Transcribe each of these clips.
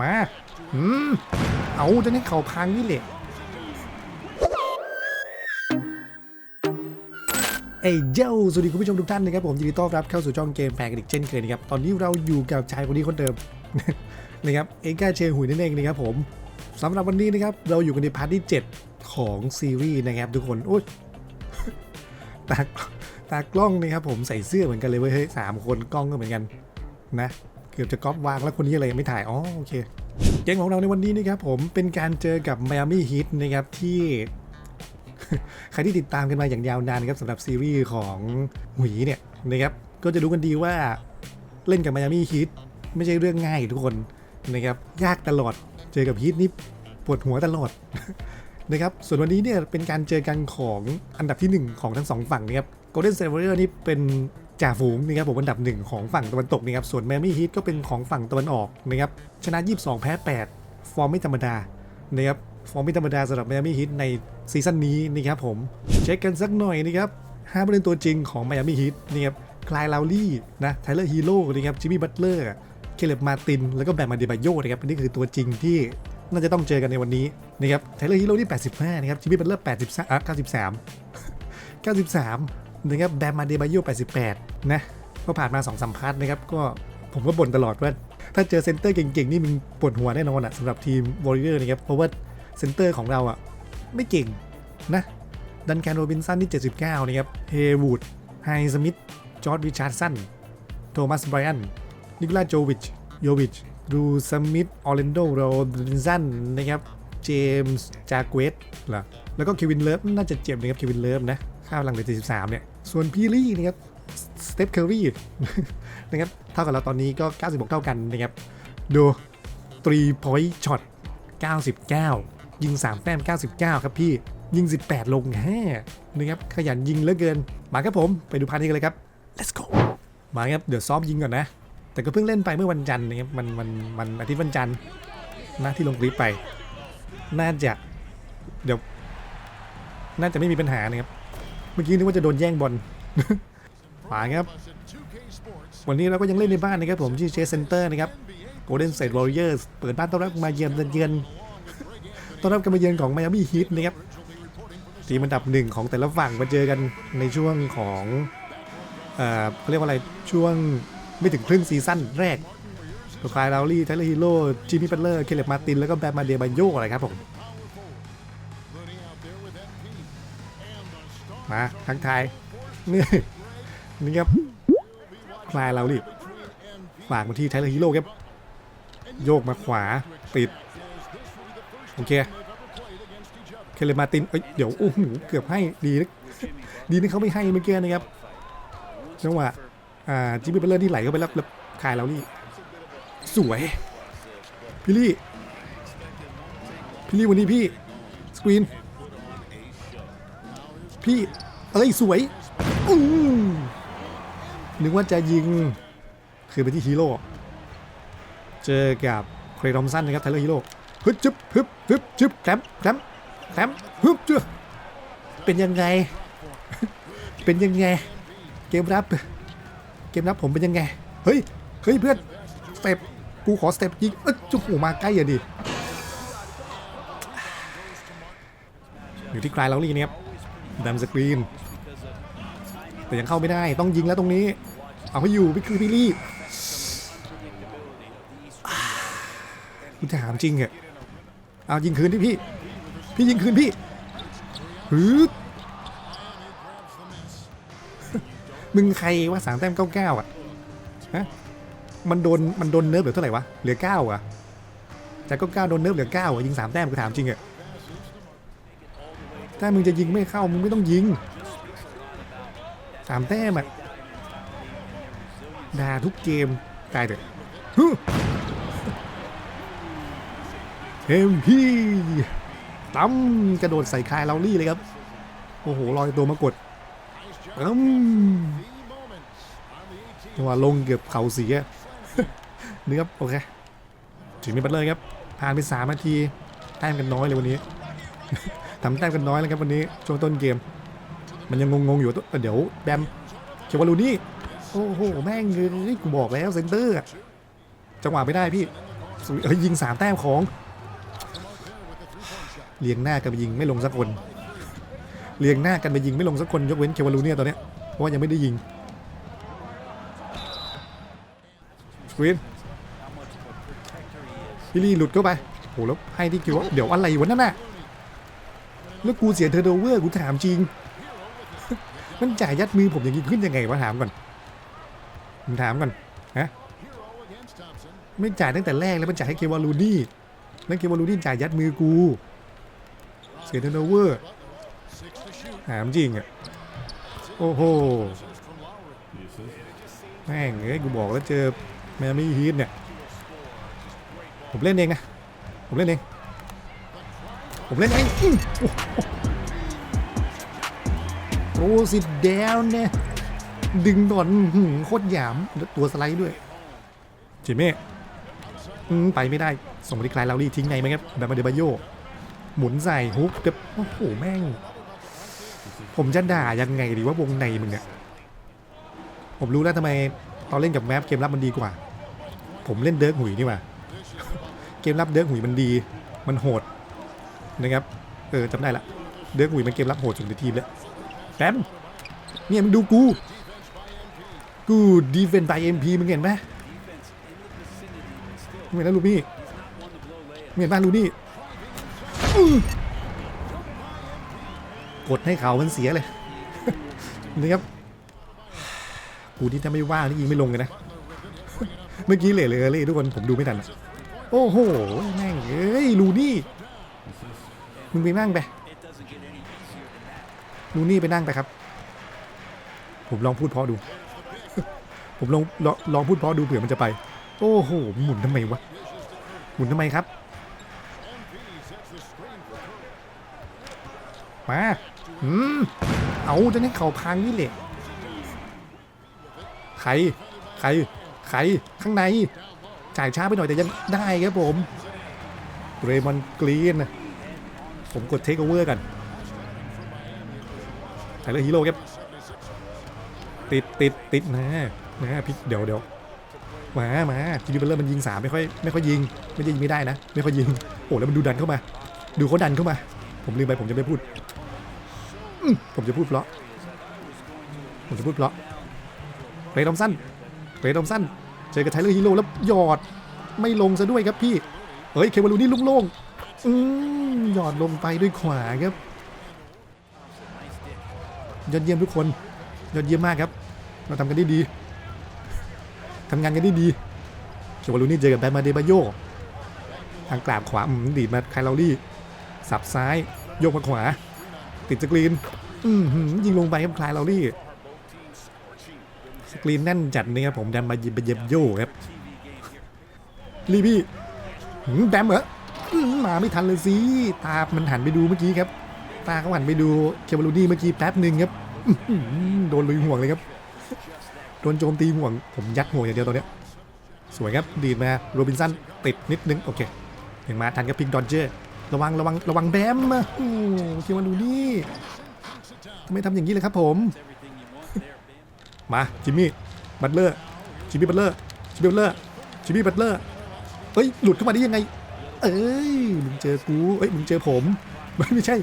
มาอืมเอาจะให้เขาพังนี่แหละเอ้ยเจ้าสวัสดีคุณผู้ชมทุกท่านนะครับผมยินดีต้อนรับเข้าสู่ช่องเกมแพงกันอีกเช่นเคยนะครับตอนนี้เราอยู่กับชายคนนี้คนเดิมนะครับเอกาเชหุยนั่นเองนะครับผมสำหรับวันนี้นะครับเราอยู่กันในพาร์ทที่ 7 ของซีรีส์นะครับทุกคนโอ้ยตาตากล้องนะครับผมใส่เสื้อเหมือนกันเลยเว้ยเฮ้ยสามคนกล้องก็เหมือนกันนะ กือบจะก๊อปวางแล้วคนนี้อะไรยังไม่ถ่าย อ๋อโอเค เกมของเราในวันนี้นะครับผมเป็นการเจอกับ Miami Heat นะครับที่ ใครที่ติดตามกันมาอย่างยาวนานนะครับสำหรับซีรีส์ของหวีเนี่ยนะครับก็จะรู้กันดีว่าเล่นกับ Miami Heat ไม่ใช่เรื่องง่ายทุกคนนะครับยากตลอดเจอกับ Heat นี่ปวดหัวตลอดนะครับส่วนวันนี้เนี่ยเป็นการเจอกันของอันดับทีหนึ่1 ของทั้งสองฝั่งนะครับ Golden State Warrior นี่เป็น จ่าฝูงนะครับผมอันดับหนึ่งของฝั่งตะวันตกนะครับส่วน Miami Heat ก็เป็นของฝั่งตะวันออกนะครับชนะ 22 แพ้ 8 ฟอร์มไม่ธรรมดานะครับฟอร์มไม่ธรรมดาสำหรับ Miami Heat ในซีซั่นนี้นะครับผมเช็คกันสักหน่อยนะครับห้าผู้เล่นตัวจริงของ Miami Heat นะครับคลายลาวลี่นะไทเลอร์ฮีโร่นะครับจิมมี่บัตเลอร์เคเลบมาติน แล้วก็แบมมาเดบาโยนะครับนี่คือตัวจริงที่น่าจะต้องเจอกันในวันนี้นะครับไทเลอร์ฮีโร่ที่85นะครับจิมมี่บัตเลอร์83อะ93 93 นะครับแบมมาเดบาโย88 นะก็ผ่านมา2อสมพาร์ทนะครับ ก็ผมก็บ่นตลอดว่า ถ้าเจอเซนเตอร์เก่งๆ นี่มึงปวดหัวแน่นอนอะสำหรับทีมวอริเออร์นะครับ เพราะว่าเซนเตอร์ของเราอะ ไม่เก่งนะดันแคนโรบินสันที่ 79 นะครับ เฮวูด ไฮสมิธ จอร์ดวิชาร์สัน โทมัสไบรอัน นิโคลาโจวิช โยวิช ดูสมิธ ออร์แลนโดโรดินสันนะครับ เจมส์ จาเกวตเหรอ แล้วก็เควินเลิฟน่าจะเจ็บนะครับ เควินเลิฟนะ ค่าพลังเหลือ73เนี่ย ส่วนพีรี่นะครับสเตปเคอรี่นะครับเท่ากับเราตอนนี้ก็ 96 เท่ากันนะครับ ดู3 point shot 99 ยิง 3 แต้ม 99 ครับพี่ ยิง 18 ลงแฮ่นะครับ ขยันยิงเหลือเกิน มาครับผม ไปดูพาร์ทนี้กันเลยครับ let's go มาครับ เดี๋ยวซ้อมยิงก่อนนะ แต่ก็เพิ่งเล่นไปเมื่อวันจันทร์นะครับมันมันมันอาทิตย์วันจันทร์นะที่ลงคลิปไป น่าจะ เดี๋ยว น่าจะไม่มีปัญหานะครับ มื่อกี้นึกว่าจะโดนแย่งบอลมาครับ วันนี้เราก็ยังเล่นในบ้านนะครับผมที่เชสเซนเตอร์นะครับ Golden State Warriors เปิดบ้านต้อนรับมาเยือนเยือนต้อนรับกันมาเยือนของ Miami Heat นะครับทีมอันดับหนึ่งของแต่ละฝั่งมาเจอกันในช่วงของเอ่อเขาเรียกว่าอะไรช่วงไม่ถึงครึ่งซีซั่นแรกตัวคลายลาวลี่ไทเลอร์ฮีโร่จิมมี่ปัตเลอร์ เคเลบมาติน แล้วก็แบมมาเดบาโยอะไรครับผม มาทักทายนี่นี่ครับคลายลาวลี่ฝากมาที่ไทเลอร์ฮีโร่ครับโยกมาขวาปิดโอเคเคเลมาตินเอ้ยเดี๋ยวโอ้โหเกือบให้ดีนะดีนะเขาไม่ให้เมื่อกี้นะครับจังหวะอ่าจิมมี่เบลเลอร์ที่ไหลเข้าไปแล้วแล้วคายเรานี่สวยพี่ลี่พี่ลี่วันนี้พี่สกรีน พี่เอ้ยสวยอืมนึกว่าจะยิง คือไปที่ฮีโร่เจอกับเครย์ทอมสันนะครับไทเลอร์ฮีโร่ฮึบจึ๊บฮึบฮึบจึ๊บแคมแคมแคมฮึบจึบเป็นยังไง เป็นยังไง เกมรับ เกมรับผมเป็นยังไง เฮ้ย เฮ้ยเพื่อนสเต็ปกูขอสเต็ปยิงเอ้ยจุ๊โหมาใกล้อย่าดิอยู่ที่กลายเราลีเนี่ยครับ ดันสกรีน แต่ยังเข้าไม่ได้ต้องยิงแล้วตรงนี้ เอาให้อยู่พี่คือพี่ลี่กูถามจริงเหรอเอายิงคืนที่พี่ พี่ยิงคืนพี่ฮึมึงใครว่าสามแต้มเก้าเก้าอะฮะมันโดนมันโดนเนิร์ฟเหลือเท่าไหร่วะเหลือเก้าอะจากเก้าเก้าโดนเนิร์ฟเหลือเก้าอะยิงสามแต้มกูถามจริงเหอะ ถ้ามึงจะยิงไม่เข้ามึงไม่ต้องยิงสามแต้มอะด่าทุกเกมตายเถอะเอ็มพี่ตั้มกระโดดใส่คายเราลี่เลยครับ โอ้โหลอยตัวมากดอืมจังหวะลงเกือบเข่าเสียนี่ครับโอเคถึงมีบัตเลยครับผ่านไปสามนาทีแต้มกันน้อยเลยวันนี้ ทำแต้มกันน้อยแล้วครับวันนี้ช่วงต้นเกม มันยังงงๆอยู่ตัวเดี๋ยวแบมเชวาลูนี่โอ้โหแม่งเลยกูบอกแล้วเซนเตอร์จังหวะไม่ได้พี่เฮ้ยยิงสามแต้มของเลียงหน้ากันไปยิงไม่ลงสักคนเลียงหน้ากันไปยิงไม่ลงสักคนยกเว้นเควาลูเนี่ยตอนเนี้ยเพราะว่ายังไม่ได้ยิงสกรีนพี่ลี่หลุดเข้าไปโหแล้วให้ที่คิวเดี๋ยวอะไรวะนั่นน่ะ แล้วกูเสียเทอร์โดเวอร์กูถามจริง มันจ่ายยัดมือผมอย่างนี้ขึ้นยังไงวะถามก่อนผมถามก่อนฮะไม่จ่ายตั้งแต่แรกแล้วมันจ่ายให้เควาลูนี่แล้วเควาลูนี่จ่ายยัดมือกู เสียเทอร์โนเวอร์ถามจริงอะโอ้โหแม่งเอ้ยกูบอกแล้วเจอแมมี่ฮีทเนี่ย ผมเล่นเองนะ ผมเล่นเอง ผมเล่นเองอื้อโอ้โหสิแดวเนี่ยดึงก่อนหือโคตรหยามตัวสไลด์ด้วย จิเม่ไปไม่ได้ ส่งไปที่คลายลาวรี่ทิ้งไงไหมครับ แบบมาเดบาโย หมุนใส่ฮุกเดบโอ้โห แม่ง ผมจะด่ายังไงดีว่าวงในมึงเนี่ยผมรู้แล้วทำไมตอนเล่นกับแมปเกมรับมันดีกว่า ผมเล่นเดิร์กหุยนี่ว่า เกมรับเดิร์กหุยมันดี มันโหด นะครับ เออจำได้ละ เดิร์กหุยมันเกมรับโหดสุดในทีมแล้วแปมเนี่ยมึงดูกู กูดีเฟนต์ไปเอ็มพีมึงเห็นไหมมึงเห็นแล้วลูนี่มึงเห็นบ้านลูนี่กดให้เขามันเสียเลยนี่ครับกูที่ถ้าไม่ว่านี่ยิงไม่ลงเลยนะ เมื่อกี้เหล่เลยเลยทุกคนผมดูไม่ทัน โอ้โห แม่งเอ้ยลูนี่ มึงไปนั่งไปลูนี่ไปนั่งไปครับ ผมลองพูดเพราะดู ผมลองลองลองพูดเพราะดูเผื่อมันจะไป โอ้โหหมุนทำไมวะหมุนทำไมครับ มาอืมเอาจะให้เขาพังนี่แหละใคร ใคร ใคร ข้างใน จ่ายช้าไปหน่อยแต่ยังได้ครับผม เรมอนกรีนนะ ผมกดเทคโอเวอร์กันไทเลอร์ฮีโร่ครับติดติดติดนะนะพี่เดี๋ยวเดี๋ยวมามาจิมมี่เบลเลอร์มันยิงสามไม่ค่อยไม่ค่อยยิง ไม่ได้ยิงไม่ได้นะ ไม่ค่อยยิงโอ้แล้วมันดูดันเข้ามา ดูเขาดันเข้ามา ผมลืมไปผมจะไม่พูดผมจะพูดเพราะผมจะพูดเพราะเรย์ดอมสันเรย์ดอมสันเจอกับไทเลอร์ฮีโร่แล้วหยอดไม่ลงซะด้วยครับพี่เฮ้ยเควาลูนี่ลุ่งโล่งอืม หยอดลงไปด้วยขวาครับยอดเยี่ยมทุกคนยอดเยี่ยมมากครับ เราทำกันได้ดีทำงานกันได้ดีเควาลูนี่เจอกับแบมมาเดบาโยทางกราบขวาดีดมาไคลารี่ สับซ้าย โยกมาขวา ติดสกรีนยิงลงไปครับคลายเราลี่ สกรีนแน่นจัดนี่ครับผมดันมายิบเย็บโย่ครับ รีพี่แบมเหรอ มาไม่ทันเลยสิตา มันหันไปดูเมื่อกี้ครับ ตาเขาหันไปดูเคเบลูนี่เมื่อกี้แป๊บหนึ่งครับโดนลุยห่วงเลยครับ โดนโจมตีห่วง ผมยัดห่วงอย่างเดียวตอนเนี้ย สวยครับ ดีดมาโรบินสันติดนิดนึง โอเคยังมาทันกับพิงดอนเจอร์ ระวังระวังระวังแบมโอ้เคเบลูนี่ทำไมทำอย่างนี้เลยครับผม มาจิมมี่บัตเลอร์จิมมี่บัตเลอร์จิมมี่บัตเลอร์จิมมี่บัตเลอร์เฮ้ยหลุดเข้ามาได้ยังไง เอ้ยมึงเจอกูเอ้ยมึงเจอผมไม่ไม่ใช่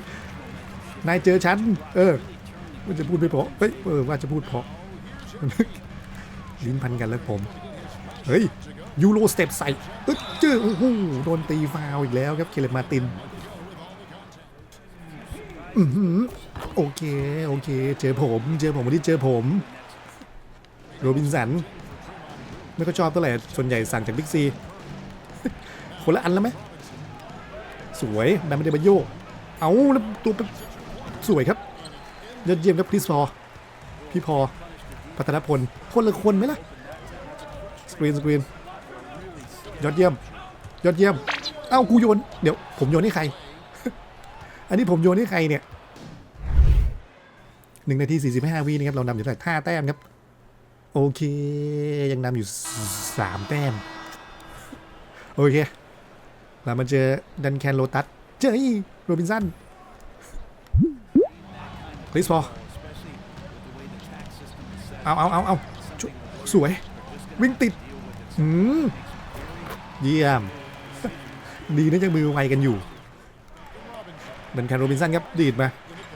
นายเจอฉัน เออมันจะพูดไม่เพราะเฮ้ยเออว่าจะพูดเพราะลิ้นพันกันแล้วผม เฮ้ยยูโรสเต็ปใส่เอ้ยเจอโอ้โหโดนตีฟาวอีกแล้วครับเคเลมาตินอือหือโอเคโอเค เจอผม เจอผมวันนี้เจอผม โรบินสันไม่ก็ชอบเท่าไหร่ส่วนใหญ่สั่งจากบิ๊กซี คนละอันแล้วไหมสวยแบมเดบันโยเอาแล้วตัวเป็นสวยครับยอดเยี่ยมครับพี่พอพี่พอพัฒนพลคนละคนไหมล่ะสกรีนสกรีนยอดเยี่ยม ยอดเยี่ยม เอ้ากูโยน เดี๋ยวผมโยนให้ใคร อันนี้ผมโยนให้ใครเนี่ยหนึ่งนาทีสี่สิบห้าวินะครับ เรานำอยู่แต่ห้าแต้มครับ โอเค ยังนำอยู่สามแต้ม โอเค เรามาเจอดันแคนโลตัส เจออีโรบินสันคริสพอเอาเอาเอาเอาสวย วิ่งติดหืมเยี่ยม ดีนะยังมือไวกันอยู่เหมือนแคนโรบินสันครับ ดีดมา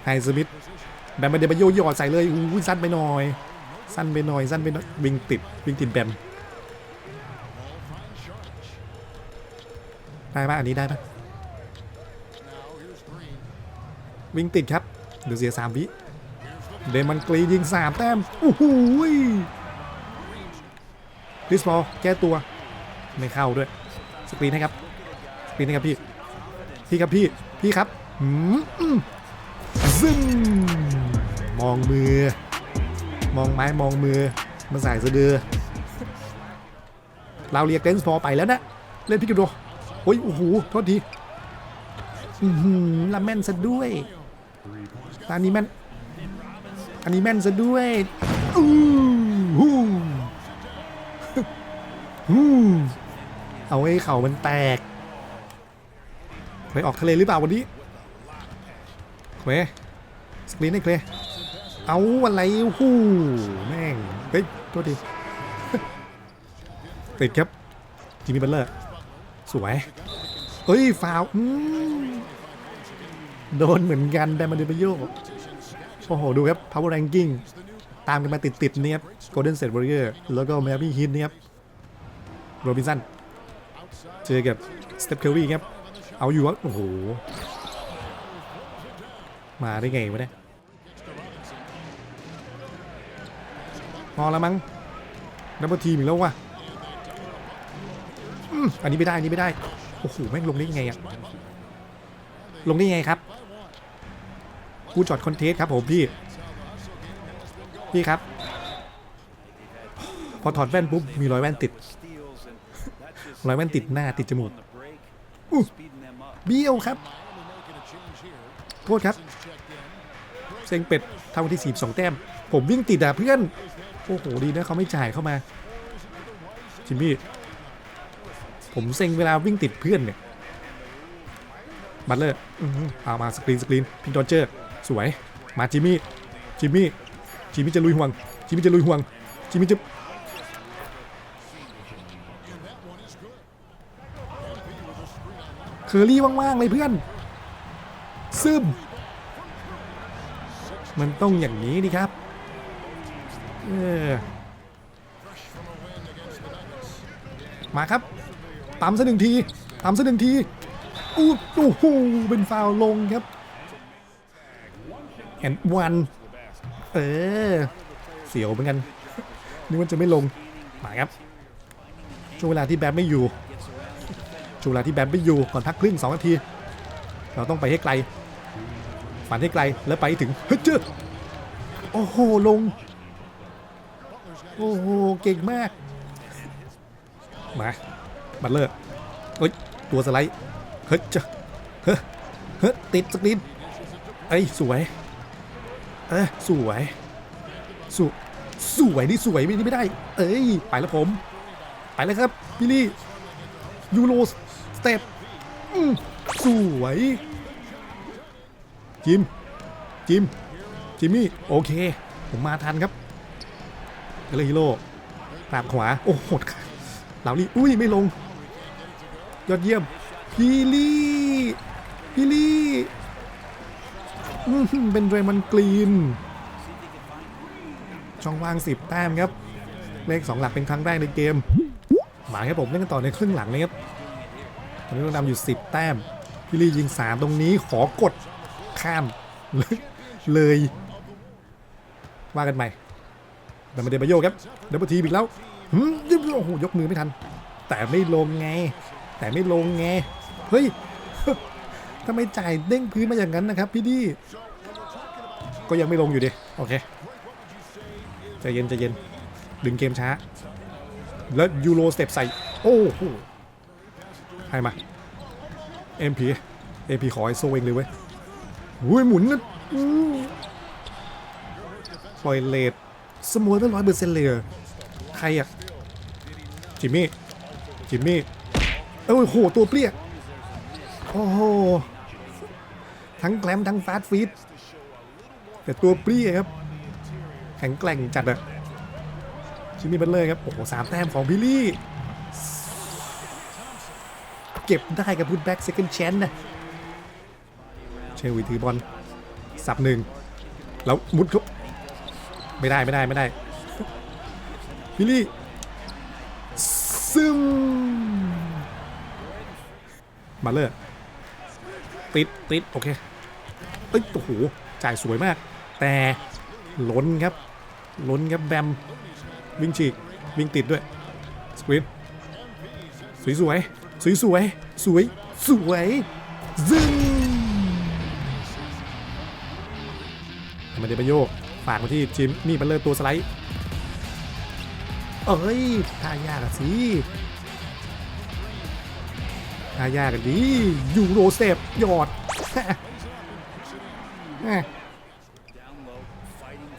ไฮสมิธแบมมาเดบโยหยอดใส่เลยอู้สั้นไปหน่อย สั้นไปหน่อย สั้นไปหน่อย วิ่งติด วิ่งติดแบม ได้ปะอันนี้ได้ปะวิ่งติดครับเดี๋ยวเสียสามวิเดมันกรียิงสามแต้มโอ้โหลิสบอลแก้ตัว ไม่เข้าด้วย สกรีนให้ครับ สกรีนให้ครับพี่ พี่ครับพี่ พี่ครับมอืมซึมมองมือ มองไม้มองมือ มาใส่สะดือ เราเรียกเตนส์พอไปแล้วนะ เล่นพิกาโด โอ้ยโอ้โหโทษทีอือหือละแม่นซะด้วยตอนนี้แม่นอันนี้แม่นซะด้วยอู้หูฮู้เอาไอ้เข่ามันแตกไปออกทะเลหรือเปล่าวันนี้เคลสกรีนให้เคลเอาอะไรหู้แม่งเฮ้ยโทษทีติดครับจิมมี่บัลเลอร์ สวยเฮ้ยฟาวโดนเหมือนกันแดนมาเดปโยโอ้โห ดูครับ power ranking ตามกันมาติดๆเนี่ยครับ golden state warrior แล้วก็ miami heat เนี่ยครับโรบินสันเจอกับสเตปเคอร์รีครับ เอาอยู่วะ โอ้โห มาได้ไงวะเนี่ยพอแล้วมั้งดับเบิลทีมอีกแล้ววะ อันนี้ไม่ได้อันนี้ไม่ได้โอ้โหแม่งลงได้ยังไงอะลงได้ยังไงครับกูจอดคอนเทสครับผมพี่พี่ครับ พอถอดแว่นปุ๊บมีรอยแว่นติดรอยแว่นติดหน้าติดจมูกอู้เบี้ยวครับ โทษครับ เซ็งเป็ดทำวันที่42แต้ม ผมวิ่งติดอะเพื่อน โอ้โห ดีนะเขาไม่จ่ายเข้ามาจิมมี่ ผมเซ็งเวลาวิ่งติดเพื่อนเนี่ยบัตเลอร์อื้อหือเอามาสกรีนสกรีนพิงดอนเจอร์สวย มาจิมมี่จิมมี่จิมมี่จะลุยห่วงจิมมี่จะลุยห่วงจิมมี่จะเคอรี่ว่างๆเลยเพื่อน ซึมมันต้องอย่างนี้นี่ครับเออมาครับ ตามซะหนึ่งทีตามซะหนึ่งทีอู้โอ้โหเป็นฟาวลงครับแอนวันเออ เสียวเหมือนกันนึกว่าจะไม่ลง มาครับ ช่วงเวลาที่แบมไม่อยู่ ช่วงเวลาที่แบมไม่อยู่ ก่อนพักครึ่งสองนาที เราต้องไปให้ไกล ฝันให้ไกล แล้วไปถึง เฮ้ยเจ้อโอ้โห ลง โอ้โห เก่งมาก มา บัตเลอร์เฮ้ยตัวสไลด์เฮ้ยจ้ะเฮ้ยเฮ้ยติดสกรีนเอ้ยสวยเอ้ยสวยสวยสวยนี่สวยไม่นี่ไม่ได้ เอ้ยไปแล้วผม ไปแล้วครับพี่ลี่ยูโรสเต็ปอืมสวยจิมจิมจิมมี่โอเค ผมมาทันครับเอเลฮิโร่ตามขวา โอ้โหดเหลาลี่อุ้ยไม่ลง ยอดเยี่ยมพีลี่พีลี่เป็นเรมันกรีน ช่องว่าง10แต้มครับ เลข2หลักเป็นครั้งแรกในเกม หมายครับผมเล่นกันต่อในครึ่งหลังเลยครับตอนนี้เรานำอยู่10แต้มพี่ลี่ยิง3ตรงนี้ขอกดข้ามเลย ว่ากันใหม่ดัมเบลเดบาโยครับดับเบิลทีอีกแล้วหืมโอ้โหยกมือไม่ทัน แต่ไม่ลงไง แต่ไม่ลงไง เฮ้ยทำไมจ่ายเด้งพื้นมาอย่างนั้นนะครับพี่ดี ก็ยังไม่ลงอยู่ดิ โอเคใจเย็นใจเย็น ดึงเกมช้า แล้วยูโรสเต็ปใส่ โอ้โหให้มา MP MP ขอไอโซเองเลยเว้ยหุ้ยหมุนนะปล่อยเลดสมวยไปร้อยเปอร์เซ็นต์เลยเหรอใครอะจิมมี่ จิมมี่ เอ้ยโห ตัวเปรี้ย โอ้โห ทั้งแกลมทั้งฟาสฟีดแต่ตัวเปรี้ยครับ แข็งแกร่งจัดอะจิมมี่บัตเลอร์ครับ โอ้โหสามแต้มของบิลลี่ เก็บได้กับพุทแบ็กเซคันด์แชนนะ เชลวีถือบอล สับหนึ่ง แล้วมุดเขาไม่ได้ไม่ได้ไม่ได้วิลลี่ซึม มาเลยติดติดโอเคเอ้ยโอ้โหจ่ายสวยมาก แต่ล้นครับ ล้นครับแบมวิ่งฉีกวิ่งติดด้วยสควินสวยสวยสวยสวยสวยสวยซึงทำไมเดประโยคฝากมาที่จิมมี่บัลเลอร์ตัวสไลด์เอ้ยท่ายากสิ ท่ายากันดียูโรเซฟหยอด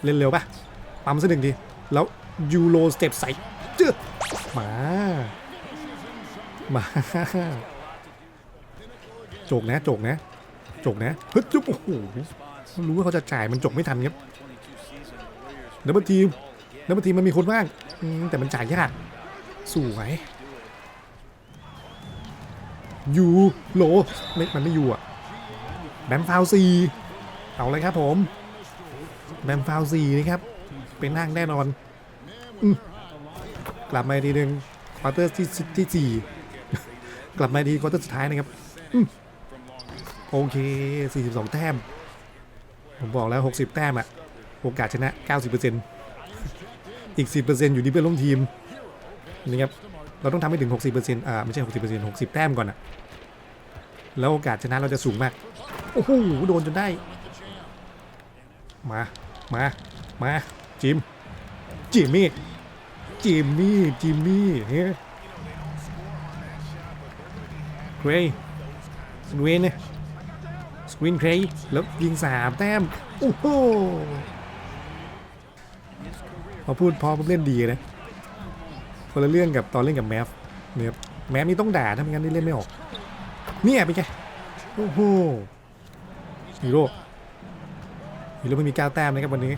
เล่นเร็วปะปั๊มสักหนึ่งทีแล้วยูโรสเต็ปใส่เจือมา มา จกนะ จกนะ จกนะเฮ้ยจุ๊บโอ้โหรู้ว่าเขาจะจ่ายมันจกไม่ทันครับดับเบิลทีมดับเบิลทีมมันมีคนว่างแต่มันจ่ายยากสวย ยูโรไม่มันไม่อยู่อะแบมฟาวซีเอาเลยครับผมแบมฟาวซีนะครับ เป็นนั่งแน่นอนอกลับมาทีหนึ่งควอเตอร์ที่ที่สี่กลับมาทีควอเตอร์สุดท้ายนะครับอโอเค 42 แต้ม ผมบอกแล้ว 60 แต้มอะโอกาสชนะ 90%อีก 10%อยู่ที่เพื่อนร่วมทีมนี่ครับ เราต้องทำให้ถึง 60%อ่าไม่ใช่ 60% 60 แต้มก่อนอะแล้วโอกาสชนะเราจะสูงมาก โอ้โห โดนจนได้ มา มา มา จิม จิมมี่ จิมมี่ จิมมี่เฮ้ยเกรย์สเวนเนี่ยสวินเครย์แล้วยิงสามแต้ม โอ้โหพอพูดพอผมเล่นดีนะ คนละเรื่องกับตอนเล่นกับแมฟเนี่ยแมฟนี่ต้องด่าถ้าไม่งั้นนี่เล่นไม่ออกเนี่ยเป็นไงโอ้โหฮีโร่ฮีโร่ไม่มีก้าวแต้มนะครับวันนี้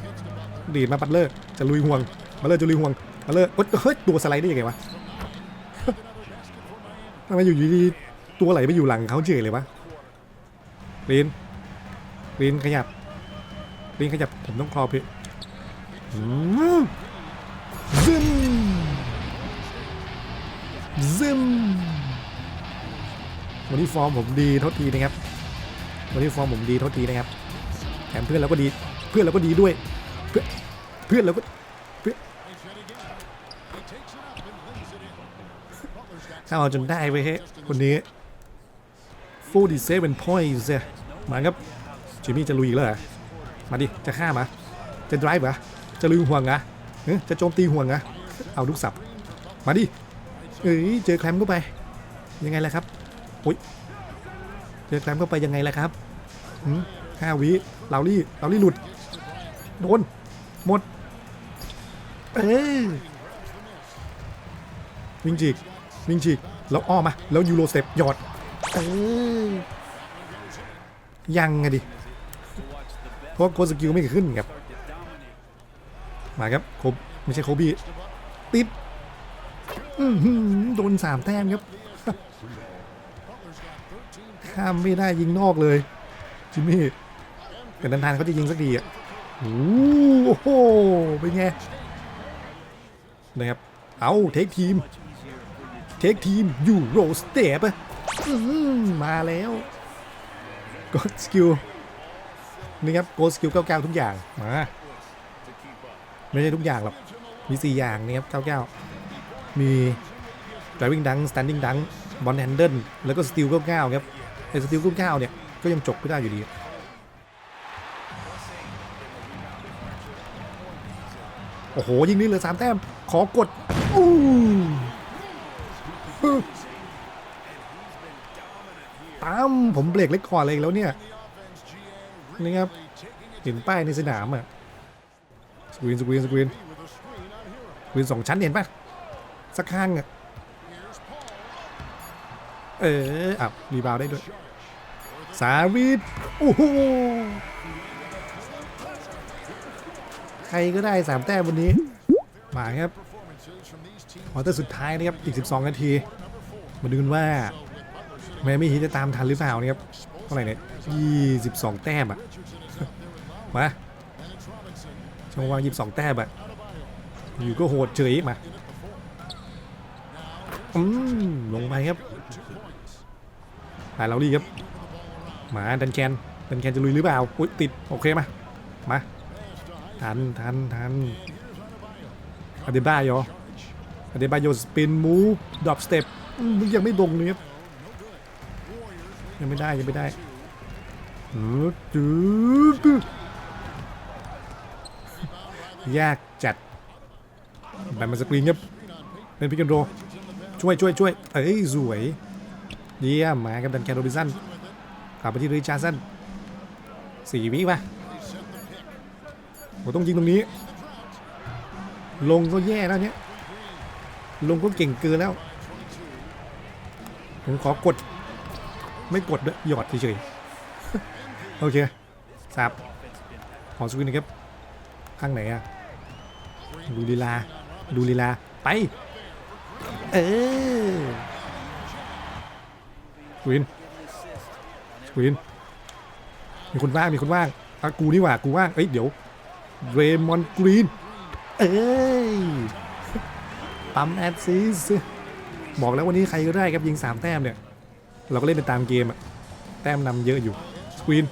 ดีดมาปัตเลอร์จะลุยห่วงปัตเลอร์จะลุยห่วงปัตเลอร์เฮ้ยตัวสไลด์ได้ยังไงวะทำไมอยู่ดีตัวไหลไปอยู่หลังเขาเฉยเลยวะรีนรีนขยับรีนขยับผมต้องคลอพี่อืมซึม ซึมวันนี้ฟอร์มผมดีโทษทีนะครับวันนี้ฟอร์มผมดีโทษทีนะครับแถมเพื่อนเราก็ดีเพื่อนเราก็ดีด้วย เพื่อนเพื่อนเราก็เพื่อนเข้าเอาจนได้เว้ยเฮ้คนนี้47 points เนี่ยมาครับจิมมี่จะลุยอีกแล้วเหรอมาดิ จะฆ่ามาจะ drive เหรอจะลุยห่วงเหรอจะโจมตีห่วงเหรอเอาลูกสับ มาดิ เอ้ยเจอแคลมเข้าไป ยังไงล่ะครับอุ้ยเจอแกรมเข้าไปยังไงล่ะครับหืมห้าวิลาวลี่ลาวลี่หลุดโดนหมดเอ้ยวิ่งฉีกวิ่งฉีกแล้วอ้อมาแล้วยูโรสเต็ปหยอดเอ้ยยังไงดิเพราะโคสกิลไม่ขึ้นครับมาครับโคบไม่ใช่โคบีติด โดนสามแต้มครับข้ามไม่ได้ยิงนอกเลยจิมมี่แต่นานๆเขาจะยิงสักทีอะโอ้โหเป็นไงนะครับเอาเทคทีมเทคทีมยูโรสเตปมาแล้วกดสกิลนี่ครับกสกิล99 ทุกอย่างมาไม่ใช่ทุกอย่างหรอกมี 4 อย่างนี่ครับ99 มี driving dunk standing dunk ball handle แล้วก็ steal 99ครับไอ้ steal 99เนี่ยก็ยังจบไม่ได้อยู่ดีโอ้โห ยิงนี่เหลือ3แต้ม ขอกดอู้ตามผมเบรกเล็กคอร์ดเลยแล้วเนี่ยนี่ครับเห็นป้ายในสนามอะสกรีนสกรีนสกรีนสกรีนสองชั้นเห็นปะ สักข้างอะเอออะรีบาวได้ด้วย สาวิทโอ้โหใครก็ได้สามแต้มวันนี้ มาครับควอเตอร์สุดท้ายนะครับ อีก 12 นาที มาดูกันว่าแม้ไม่ฮีจะตามทันหรือเปล่านะครับ เท่าไหร่เนี่ยยี่สิบสองแต้มอะมาช่องว่างยี่สิบสองแต้มอะอยู่ก็โหดเฉยมา อืมลงไปครับไปเราดีครับ มาดันแคนดันแคนจะลุยหรือเปล่าอุ๊ยติดโอเคมามาทันทันทันอเดบายออเดบายอสปินมูฟดรอปสเต็ปมึงยังไม่ลงเลยครับยังไม่ได้ยังไม่ได้เออจืยากจัดแบนมาสกรีนครับเป็นพิกันโร ช่วยช่วยช่วยเอ้ยสวยเยี่ยมมาครับดันแคนโรบินสันกลับไปที่ริชาร์สันสี่วิป่ะผมต้องยิงตรงนี้ ลงก็แย่แล้วเนี้ยลงก็เก่งเกินแล้ว ผมขอกด ไม่กดด้วยหยอดเฉยๆ โอเคสับขอสวินนะครับ ข้างไหนอะดูลีลา ดูลีลา ไป เออสวินสวิน มีคนว่างมีคนว่างอะกูนี่หว่ากูว่างเอ้ยเดี๋ยวเรมอนกรีน เอ้ยปั๊มแอดซิสบอกแล้ววันนี้ใครก็ได้ครับยิง3แต้มเนี่ย เราก็เล่นไปตามเกมอะแต้มนำเยอะอยู่สกรีน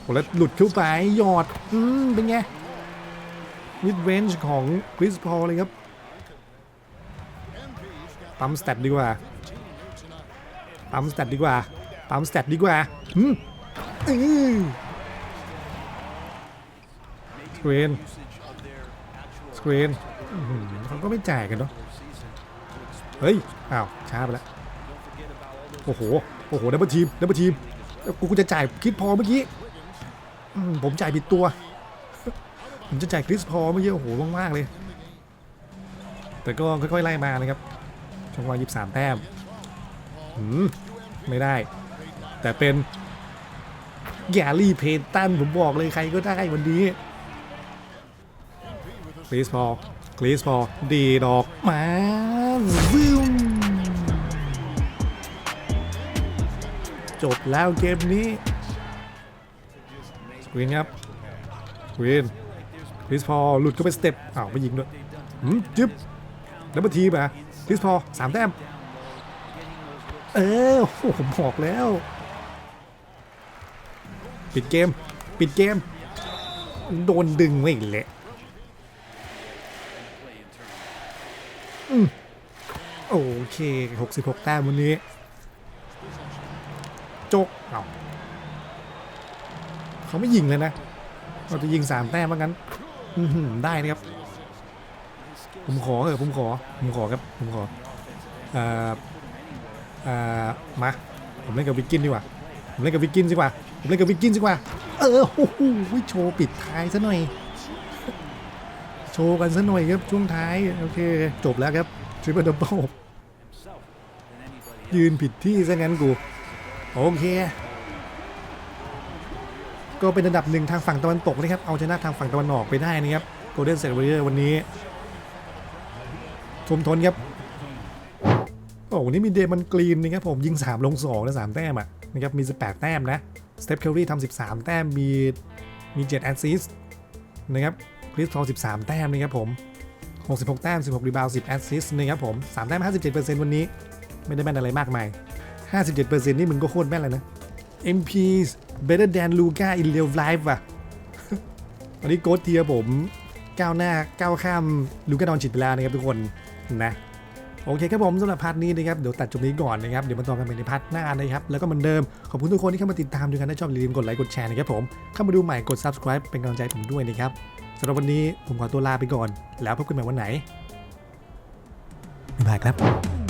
โหแล้วหลุดเข้าไปหยอด อืมเป็นไงมิดเรนจ์ของคริสพอลเลยครับ ปั๊มสเตตดีกว่าปั๊มสเตตดีกว่าปั๊มสเตตดีกว่าอืมอือสกรีนสกรีนเขาก็ไม่จ่ายกันเนาะเฮ้ยอ้าวช้าไปแล้วโอ้โหโอ้โหดับเบิลทีมดับเบิลทีมแล้วกูกูจะจ่ายคิดพอเมื่อกี้ผมจ่ายผิดตัว ผมจะจ่ายคริสพอเมื่อกี้โอ้โหมากๆเลย แต่ก็ค่อยๆไล่มานะครับ ช่องว่างยี่สามแต้มหืมไม่ได้ แต่เป็นแกรี่เพนตันผมบอกเลยใครก็ได้วันนี้คริสพอคริสพอดีดอกมาซึมจบแล้วเกมนี้สกรีนครับสกรีนคริสพอหลุดก็เป็นสเต็ปอ้าวไม่ยิงด้วยหืมจึ๊บแล้วมาทีป่ะ ริสพอสามแต้ม เออโอ้โหผมบอกแล้ว ปิดเกม ปิดเกม โดนดึงไว้อีกแหละอืมโอเค 66 แต้มวันนี้ จกเอาเขาไม่ยิงเลยนะ เราจะยิง 3 แต้มว่างั้น ได้นะครับ ผมขอเออผมขอ ผมขอครับ ผมขออ่าอ่ามา ผมเล่นกับวิกกินดีกว่า ผมเล่นกับวิกกินดีกว่า ผมเล่นกับวิกกินดีกว่า เออโอ้โหโชว์ปิดท้ายซะหน่อย โชว์กันซะหน่อยครับช่วงท้าย โอเค จบแล้วครับทริปเปิลดับเบิลยืนผิดที่ซะงั้นกู โอเค ก็เป็นอันดับหนึ่งทางฝั่งตะวันตกนะครับ เอาชนะทางฝั่งตะวันออกไปได้นะครับโกลเด้นเซ t เ a อร์วันนี้ มทนครับ โอ้วันนี้มีเดมันกรีนนะครับผมยิง 3 ลง2และ3แต้มอะนะครับมี 18 แต้มนะสเตปเคลรี่ทำ13 แต้มมีมี7แอสซิสต์นะครับคริสทอล13 แต้มนะครับผม 66 แต้ม 16 รีบาว 10 แอสซิสต์นะครับผม 3 แต้ม 57%วันนี้ ไม่ได้แม่นอะไรมากมาย 57%นี่มึงก็โคตรแม่นเลยนะ MP better than Luka in real life ว่ะวันนี้โกดเทียผมก้าวหน้าก้าวข้ามลูกาดอนจิตไปแล้วนะครับทุกคน นะโอเคครับผมสำหรับพาร์ทนี้นะครับเดี๋ยวตัดจบนี้ก่อนนะครับเดี๋ยวมาต่อกันใหม่ในพาร์ทหน้านะครับแล้วก็เหมือนเดิมขอบคุณทุกคนที่เข้ามาติดตามดูกันถ้าชอบอย่าลืมกดไลค์กดแชร์นะครับผมเข้ามาดูใหม่กด subscribe เป็นกำลังใจผมด้วยนะครับสำหรับวันนี้ผมขอตัวลาไปก่อน แล้วพบกันใหม่วันไหนบ๊ายบายครับ